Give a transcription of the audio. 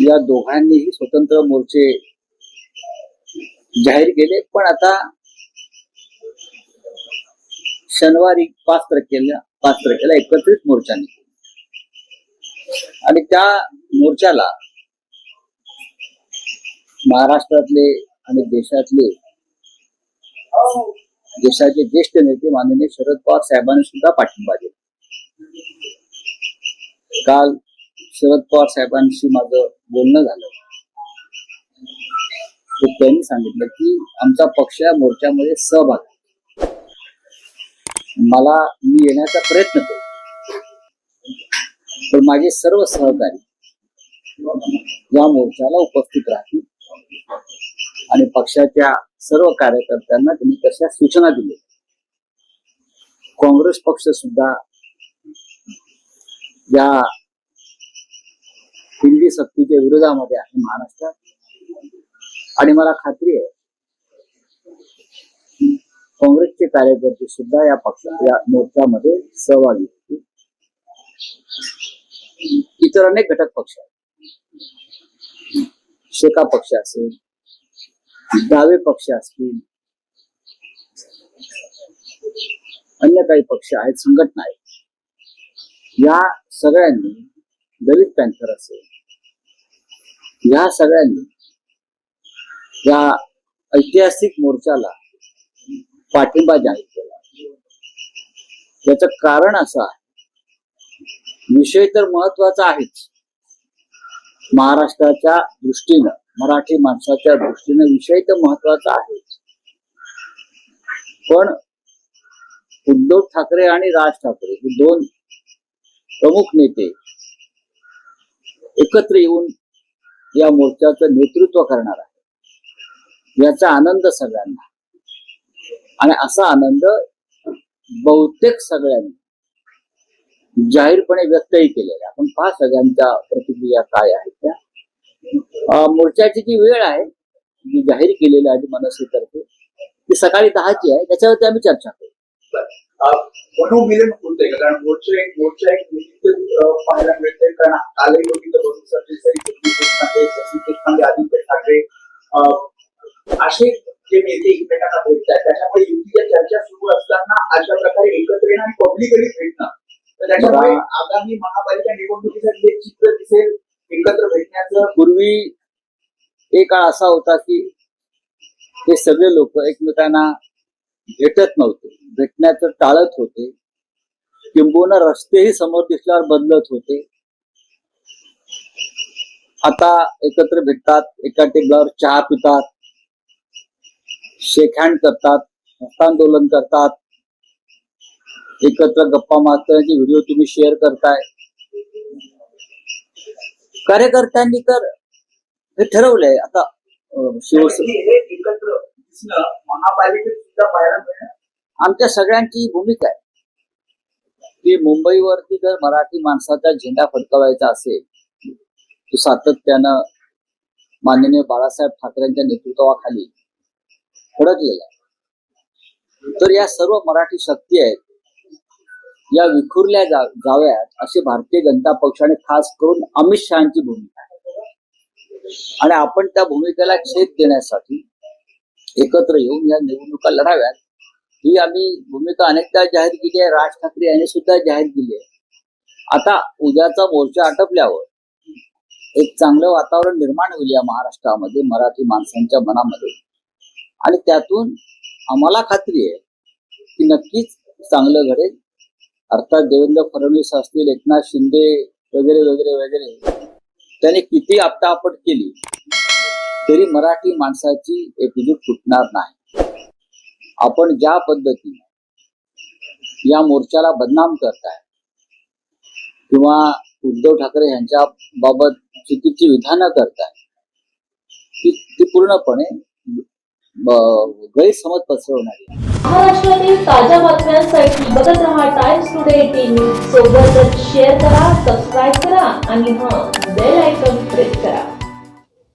या दोघांनीही स्वतंत्र मोर्चे जाहीर केले. पण आता शनिवारी पाच तारखेला पाच तारखेला एकत्रित मोर्चा आणि त्या मोर्चाला महाराष्ट्रातले आणि देशातले देशाचे ज्येष्ठ नेते माननीय शरद पवार साहेबांनी सुद्धा पाठिंबा दिला. काल शरद पवार साहेबांशी माझं बोलणं झालं. त्यांनी सांगितलं की आमचा पक्ष या मोर्चामध्ये सहभाग आहे. मला मी येण्याचा प्रयत्न करू पण माझे सर्व सहकारी या मोर्चाला उपस्थित राहतील. आणि पक्षाच्या सर्व कार्यकर्त्यांना त्यांनी कशा सूचना दिल्या. काँग्रेस पक्ष सुद्धा या हिंदी सक्तीच्या विरोधामध्ये आहे महाराष्ट्रात आणि मला खात्री आहे काँग्रेसचे कार्यकर्ते सुद्धा या पक्षाच्या मोर्चामध्ये सहभागी होतील. इतर अनेक घटक पक्ष आहेत. शेका पक्ष असेल डावे पक्ष असतील अन्य काही पक्ष आहेत संघटना आहेत. या सगळ्यांनी दलित पॅन्थर असेल. या सगळ्यांनी या ऐतिहासिक मोर्चाला पाठिंबा जाहीर केला. याच कारण असं आहे. विषय तर महत्त्वाचा आहेच. महाराष्ट्राच्या दृष्टीनं मराठी माणसाच्या दृष्टीनं विषय तर महत्त्वाचा आहेच. पण उद्धव ठाकरे आणि राज ठाकरे हे दोन प्रमुख नेते एकत्र येऊन या मोर्चाचं नेतृत्व करणार आहे. याचा आनंद सगळ्यांना. आणि असा आनंद बहुतेक सगळ्यांनी जाहीरपणे व्यक्तही केलेला आहे. आपण पहा सगळ्यांच्या प्रतिक्रिया काय आहेत त्या. मोर्चाची जी वेळ आहे जी जाहीर केलेली आहे मनसेतर्फे ती सकाळी दहाची आहे. त्याच्यावरती आम्ही चर्चा करू. मनोमिलन होतंय कारण मोर्चा एक मोर्चा एक निमित्त पाहायला मिळतंय. कारण कालही बघितलं बघू सरदेसाई जगदीश देशपांडे शशी देशपांडे आदित्य ठाकरे असे जे नेते एकमेकांना भेटतात त्याच्यामुळे युतीच्या चर्चा सुरू असताना अशा प्रकारे एकत्र येणं आणि पब्लिकली भेटणं. तर त्याच्यामुळे आगामी महापालिका निवडणुकीसाठी एक चित्र दिसेल. एकत्र भेटण्याचं पूर्वी एक काळ असा होता की हे सगळे लोक एकमेकांना भेटत नव्हते. भेटण्याचं टाळत होते. किंबहुना रस्तेही समोर दिसल्यावर बदलत होते. आता एकत्र भेटतात एका टेबलावर चहा पितात शेकहँड करतात हस्तांदोलन करतात. एकत्र गप्पा मारतानाचे व्हिडिओ तुम्ही शेअर करताय. कार्यकर्त्यांनी तर हे ठरवलंय. आता अं, शिवसेना सुद्धा पाहायला मिळणार. आमच्या सगळ्यांची भूमिका आहे. की मुंबईवरती जर मराठी माणसाचा झेंडा फडकवायचा असेल तो सातत्यानं माननीय बाळासाहेब ठाकरेंच्या नेतृत्वाखाली फडकलेला आहे. तर या सर्व मराठी शक्ती आहेत या विखुरल्या जा जाव्यात अशी भारतीय जनता पक्षाने खास करून अमित शहाची भूमिका आहे. आणि आपण त्या भूमिकेला छेद देण्यासाठी एकत्र येऊन या निवडणुका लढाव्यात. ही आम्ही भूमिका अनेकदा जाहीर केली आहे. राज ठाकरे यांनी सुद्धा जाहीर केली आहे. आता उद्याचा मोर्चा आटपल्यावर एक चांगलं वातावरण निर्माण होईल या महाराष्ट्रामध्ये मराठी माणसांच्या मनामध्ये. आणि त्यातून आम्हाला खात्री आहे की नक्कीच चांगलं घडेल. अर्थात देवेंद्र फडणवीस असतील एकनाथ शिंदे वगैरे वगैरे वगैरे त्यांनी किती आपटापट केली. तरी मराठी माणसाची एकजूट फुटणार नाही. आपण ज्या पद्धतीने या मोर्चाला बदनाम करताय किंवा उद्धव ठाकरे यांच्या बाबत चुकीची विधानं करताय ती ती पूर्णपणे गैरसमज पसरवणारी महाराष्ट्रातील ताज्या बातम्यांसाठी बघत रहा टाइम्स टुडे टीव्ही सोबतच शेअर करा सबस्क्राईब करा आणि हां बेल आयकॉन